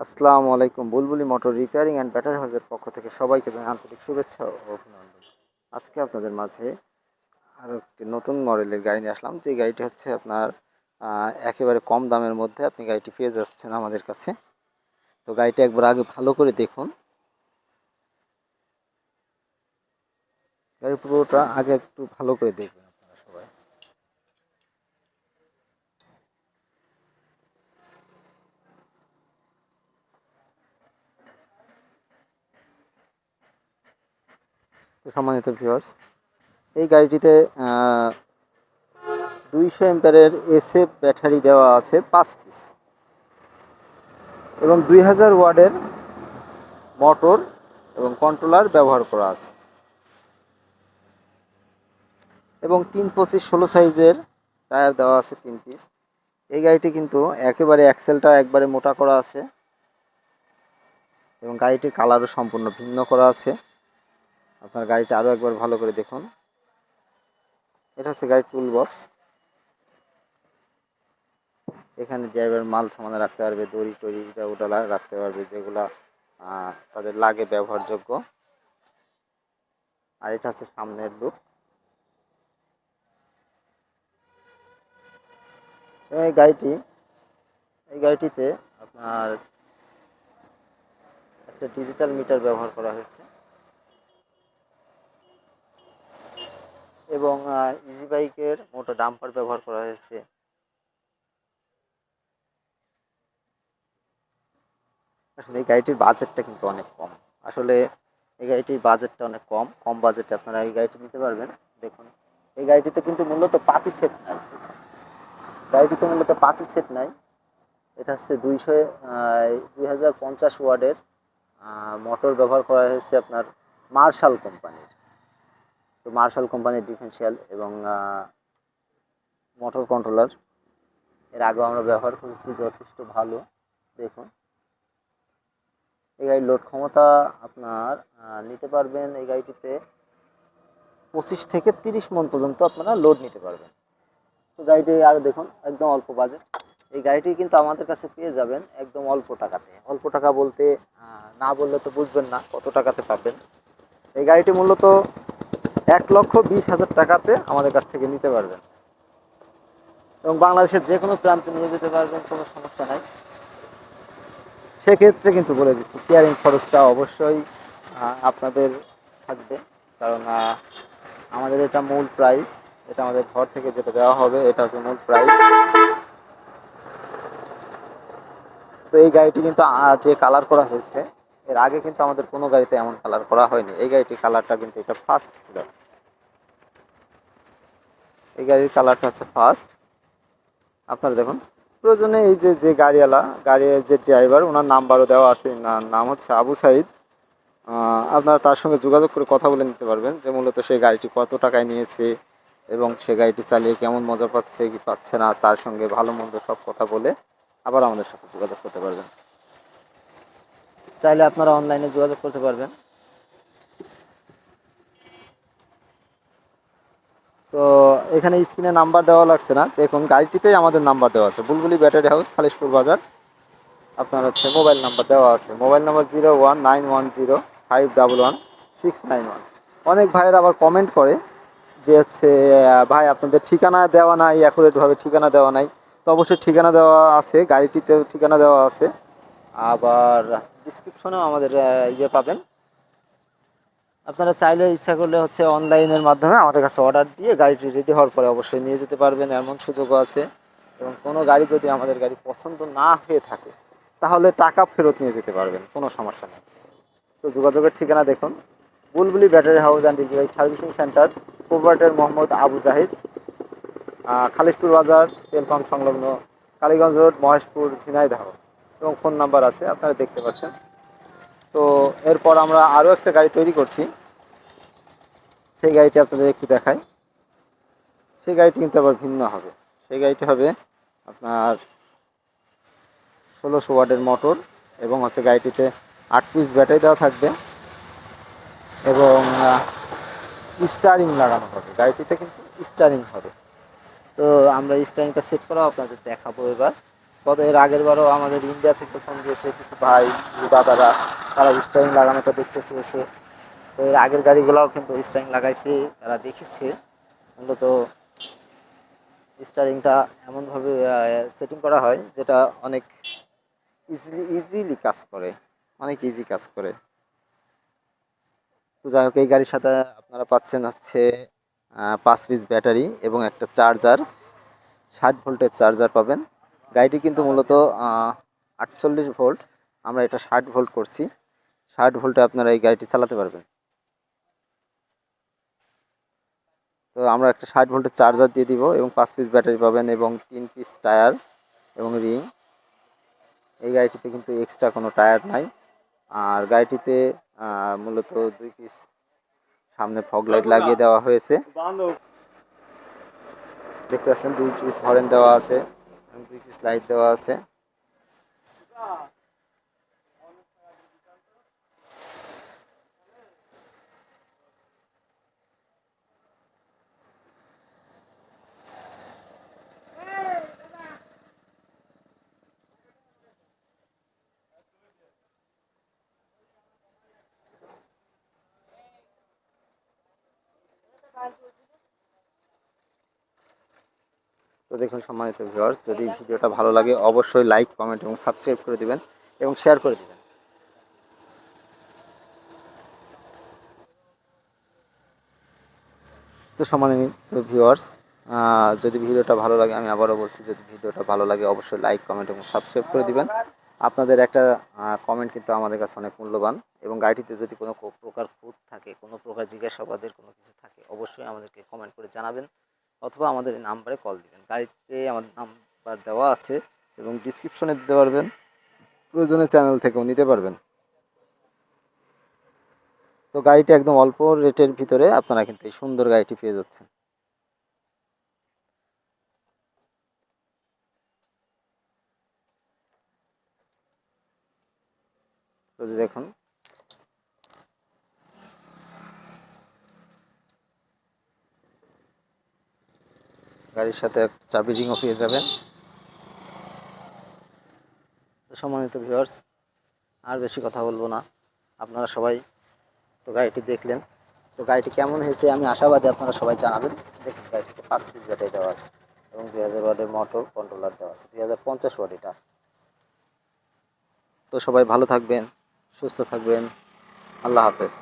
আসসালামু আলাইকুম। বুলবুলি মোটর রিপেয়ারিং অ্যান্ড ব্যাটারি হাউসের পক্ষ থেকে সবাইকে জানাই আন্তরিক শুভেচ্ছা ও অভিনন্দন। আজকে আপনাদের মাঝে আরও একটি নতুন মডেলের গাড়ি নিয়ে আসলাম। যে গাড়িটি হচ্ছে আপনার একেবারে কম দামের মধ্যে আপনি গাড়িটি পেয়ে যাচ্ছেন আমাদের কাছে। তো গাড়িটা একবার আগে ভালো করে দেখুন। গাড়ির পুরোটা আগে একটু ভালো করে দেখবেন আপনারা সবাই তো সম্মানিত ভিউয়ার্স এই গাড়িটিতে দুইশো এম্পারের এসএফ ব্যাটারি দেওয়া আছে পাঁচ পিস এবং দুই হাজার ওয়ার্ডের মোটর এবং কন্ট্রোলার ব্যবহার করা আছে। এবং তিন পঁচিশ ষোলো সাইজের টায়ার দেওয়া আছে তিন পিস এই গাড়িটি কিন্তু একেবারে অ্যাক্সেলটা একবারে মোটা করা আছে এবং গাড়িটির কালারও সম্পূর্ণ ভিন্ন করা আছে। আপনার গাড়িটা আরও একবার ভালো করে দেখুন। এটা হচ্ছে গাড়ির টুল বক্স এখানে ড্রাইভার মাল সামানে রাখতে পারবে, দড়ি টড়ি এটা ওটা রাখতে পারবে, যেগুলা তাদের লাগে ব্যবহারযোগ্য। আর এটা হচ্ছে সামনের লুক এই গাড়িটি, এই গাড়িটিতে আপনার একটা ডিজিটাল মিটার ব্যবহার করা হয়েছে। এবং ইজি বাইকের মোটো ডাম্পার ব্যবহার করা হয়েছে। আসলে এই গাড়িটির বাজেটটা কিন্তু অনেক কম। আসলে এই গাড়িটির বাজেটটা অনেক কম। কম বাজেটে আপনারা এই গাড়িটি নিতে পারবেন। দেখুন, এই গাড়িটিতে কিন্তু মূলত পাতি সেট নাই। গাড়িটিতে মূলত পাতি সেট নাই। এটা হচ্ছে দুইশো দুই হাজার পঞ্চাশ ওয়ার্ডের মোটর ব্যবহার করা হয়েছে আপনার মার্শাল কোম্পানির। তো মার্শাল কোম্পানির ডিফেন্সিয়াল এবং মোটর কন্ট্রোলার এর আগেও আমরা ব্যবহার করেছি, যথেষ্ট ভালো। দেখুন। এই গাড়ির লোড ক্ষমতা আপনার নিতে পারবেন এই গাড়িটিতে পঁচিশ থেকে তিরিশ মন পর্যন্ত আপনারা লোড নিতে পারবেন। তো গাড়িটি আরও দেখুন, একদম অল্প বাজেট এই গাড়িটি কিন্তু আমাদের কাছে পেয়ে যাবেন একদম অল্প টাকাতে। অল্প টাকা বলতে না বললে তো বুঝবেন না কত টাকাতে পাবেন। এই গাড়িটি মূলত এক লক্ষ বিশ হাজার টাকাতে আমাদের কাছ থেকে নিতে পারবেন। এবং বাংলাদেশের যে কোনো প্রান্তে নিয়ে যেতে পারবেন, কোনো সমস্যা নাই। সেক্ষেত্রে কিন্তু বলে দিচ্ছি কেয়ারিং খরচটা অবশ্যই আপনাদের থাকবে। কারণ আমাদের এটা মূল প্রাইস এটা আমাদের ঘর থেকে যেটা দেওয়া হবে, এটা হচ্ছে মূল প্রাইস তো এই গাড়িটি কিন্তু যে কালার করা হয়েছে, এর আগে কিন্তু আমাদের কোনো গাড়িতে এমন কালার করা হয়নি। এই গাড়িটির কালারটা কিন্তু এটা ফার্স্ট ছিল। এই গাড়ির কালারটা হচ্ছে ফার্স্ট আপনারা দেখুন, প্রয়োজনে এই যে যে গাড়িওয়ালা, গাড়ির যে ড্রাইভার ওনার নাম্বারও দেওয়া আছে নাম হচ্ছে আবু সাইদ। আপনারা তার সঙ্গে যোগাযোগ করে কথা বলে নিতে পারবেন যে মূলত সেই গাড়িটি কত টাকায় নিয়েছে এবং সে গাড়িটি চালিয়ে কেমন মজা পাচ্ছে, কি পাচ্ছে না, তার সঙ্গে ভালো মন্দ সব কথা বলে আবার আমাদের সাথে যোগাযোগ করতে পারবেন। চাইলে আপনারা অনলাইনে যোগাযোগ করতে পারবেন। তো এখানে স্ক্রিনে নাম্বার দেওয়া লাগছে না। দেখুন, গাড়িটিতেই আমাদের নাম্বার দেওয়া আছে। বুলবুলি ব্যাটারি হাউস, খালিশপুর বাজার। আপনার হচ্ছে মোবাইল নাম্বার দেওয়া আছে। Mobile number zero one nine one zero five double one six nine one. অনেক ভাইয়ের আবার কমেন্ট করে যে হচ্ছে ভাই, আপনাদের ঠিকানা দেওয়া নাই অ্যাকুরেটভাবে ঠিকানা দেওয়া নাই। তো অবশ্যই ঠিকানা দেওয়া আছে, গাড়িটিতেও ঠিকানা দেওয়া আছে। আবার ডিসক্রিপশনেও আমাদের ইয়ে পাবেন। আপনারা চাইলে ইচ্ছা করলে হচ্ছে অনলাইনের মাধ্যমে আমাদের কাছে অর্ডার দিয়ে গাড়িটি রেডি হওয়ার পরে অবশ্যই নিয়ে যেতে পারবেন, এমন সুযোগও আছে। এবং কোনো গাড়ি যদি আমাদের গাড়ি পছন্দ না হয়ে থাকে, তাহলে টাকা ফেরত নিয়ে যেতে পারবেন, কোনো সমস্যা নেই। তো যোগাযোগের ঠিকানা দেখুন। Bulbuli battery house and digital servicing centre provider Mohammad Abu Zahid. Khalishpur বাজার তেল পাম্প সংলগ্ন কালীগঞ্জ রোড, মহেশপুর, ঝিনাইদহ। এবং ফোন নাম্বার আছে, আপনারা দেখতে পাচ্ছেন। তো এরপর আমরা আরও একটা গাড়ি তৈরি করছি। সেই গাড়িটি আপনাদের একটু দেখাই। সেই গাড়িটি কিন্তু আবার ভিন্ন হবে। সেই গাড়িটি হবে আপনার ষোলোশো ওয়ার্ডের মোটর এবং হচ্ছে গাড়িটিতে আট পিস ব্যাটারি দেওয়া থাকবে এবং স্টারিং লাগানো হবে। গাড়িটিতে কিন্তু স্টারিং হবে। তো আমরা স্টারিংটা সেট করাও আপনাদের দেখাবো এবার। গত এর আগের বারও আমাদের ইন্ডিয়া থেকে ফোন দিয়েছে, কিছু ভাই দাদারা তারা স্টারিং লাগানোটা দেখতে চেয়েছে। তো এর আগের গাড়িগুলোও কিন্তু স্টারিং লাগাইছে, তারা দেখেছে। মূলত স্টারিংটা এমনভাবে সেটিং করা হয় যেটা অনেক ইজিলি ইজিলি কাজ করে, অনেক ইজি কাজ করে। তো যাই হোক, এই গাড়ির সাথে আপনারা পাচ্ছেন হচ্ছে পাঁচ পিস ব্যাটারি এবং একটা চার্জার ষাট ভোল্টের চার্জার পাবেন। গাড়িটি কিন্তু মূলত আটচল্লিশ ভোল্ট। আমরা এটা ষাট ভোল্ট করছি। ষাট ভোল্টে আপনারা এই গাড়িটি চালাতে পারবেন। তো আমরা একটা ষাট ভোল্টের চার্জার দিয়ে দিব এবং পাঁচ পিস ব্যাটারি পাবেন এবং তিন পিস টায়ার এবং রিং এই গাড়িটিতে কিন্তু এক্সট্রা কোনো টায়ার নাই। আর গাড়িটিতে মূলত দুই পিস সামনে ফগ লাইট লাগিয়ে দেওয়া হয়েছে। দেখতে পাচ্ছেন, দুই পিস হরেন দেওয়া আছে দুই পিস লাইট দেওয়া আছে। তো দেখুন সম্মানিত ভিউয়ার্স যদি ভিডিওটা ভালো লাগে অবশ্যই লাইক কমেন্ট এবং সাবস্ক্রাইব করে দিবেন এবং শেয়ার করে দিবেন। তো সম্মানিত ভিউয়ার্স যদি ভিডিওটা ভালো লাগে, আমি আবারও বলছি, যদি ভিডিওটা ভালো লাগে অবশ্যই লাইক কমেন্ট এবং সাবস্ক্রাইব করে দিবেন। আপনাদের একটা কমেন্ট কিন্তু আমাদের কাছে অনেক মূল্যবান। এবং গাড়িটিতে যদি কোনো প্রকার খুঁত থাকে, কোনো প্রকার জিজ্ঞাসাবাদের কোনো কিছু থাকে, অবশ্যই আমাদেরকে কমেন্ট করে জানাবেন অথবা আমাদের এই নাম্বারে কল দিবেন। গাড়িতে আমাদের নাম্বার দেওয়া আছে এবং ডিসক্রিপশনে দিতে পারবেন, প্রয়োজনে চ্যানেল থেকেও নিতে পারবেন। তো গাড়িটি একদম অল্প রেটের ভিতরে আপনারা কিন্তু এই সুন্দর গাড়িটি পেয়ে যাচ্ছেন। তো দেখুন গাড়ির সাথে একটা চাবি রিংও পেয়ে যাবেন। সম্মানিত ভিউয়ার্স আর বেশি কথা বলব না। আপনারা সবাই তো গাড়িটি দেখলেন। তো গাড়িটি কেমন হয়েছে আমি আশাবাদী আপনারা সবাই জানাবেন। দেখুন, গাড়িটিতে পাঁচ পিস ব্যাটারি দেওয়া আছে এবং দুই হাজার ওয়ার্ডের মোটর কন্ট্রোলার দেওয়া আছে, দুই হাজার পঞ্চাশ ওয়ার্ড এটা। তো সবাই ভালো থাকবেন, সুস্থ থাকবেন। আল্লাহ হাফেজ।